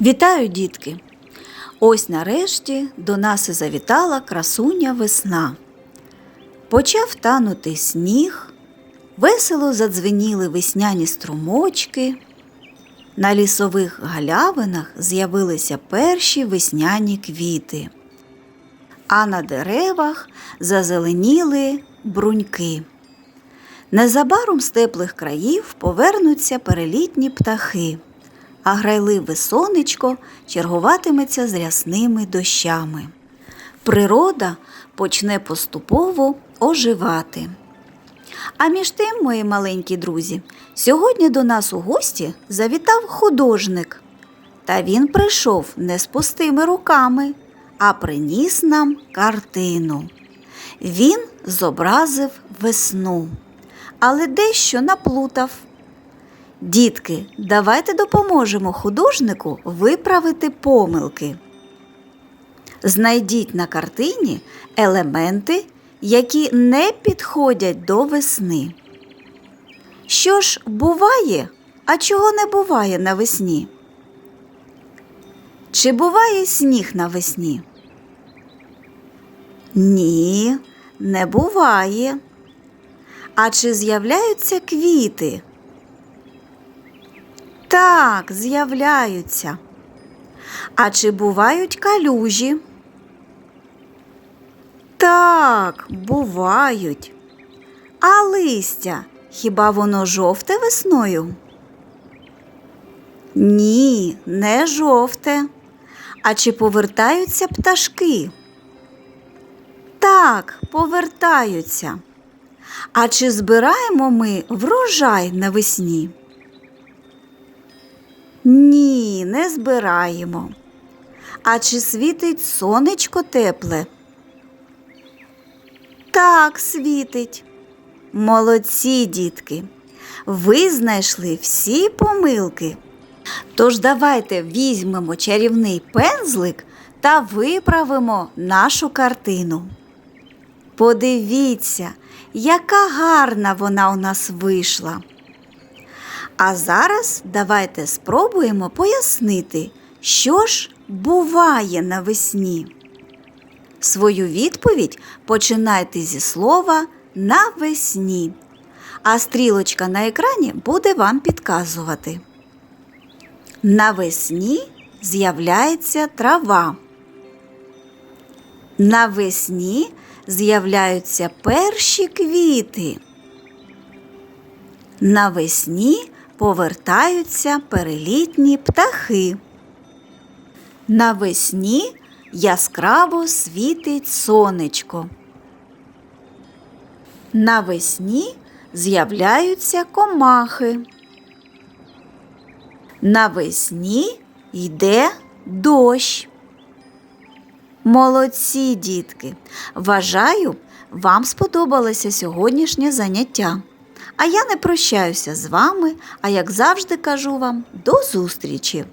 Вітаю, дітки! Ось нарешті до нас і завітала красуня весна. Почав танути сніг, весело задзвеніли весняні струмочки. На лісових галявинах з'явилися перші весняні квіти, а на деревах зазеленіли бруньки. Незабаром з теплих країв повернуться перелітні птахи, а грайливе сонечко чергуватиметься з рясними дощами. Природа почне поступово оживати. А між тим, мої маленькі друзі, сьогодні до нас у гості завітав художник. Та він прийшов не з пустими руками, а приніс нам картину. Він зобразив весну, але дещо наплутав. Дітки, давайте допоможемо художнику виправити помилки. Знайдіть на картині елементи, які не підходять до весни. Що ж буває, а чого не буває навесні? Чи буває сніг навесні? Ні, не буває. А чи з'являються квіти? Так, з'являються. А чи бувають калюжі? Так, бувають. А листя хіба воно жовте весною? Ні, не жовте. А чи повертаються пташки? Так, повертаються. А чи збираємо ми врожай навесні? Ні, не збираємо. А чи світить сонечко тепле? Так, світить. Молодці, дітки. Ви знайшли всі помилки. Тож давайте візьмемо чарівний пензлик та виправимо нашу картину. Подивіться, яка гарна вона у нас вийшла. А зараз давайте спробуємо пояснити, що ж буває навесні. Свою відповідь починайте зі слова навесні, а стрілочка на екрані буде вам підказувати. Навесні з'являється трава. Навесні з'являються перші квіти. Навесні повертаються перелітні птахи. Навесні яскраво світить сонечко. Навесні з'являються комахи. Навесні йде дощ. Молодці, дітки! Вважаю, вам сподобалося сьогоднішнє заняття. А я не прощаюся з вами, а як завжди кажу вам до зустрічі!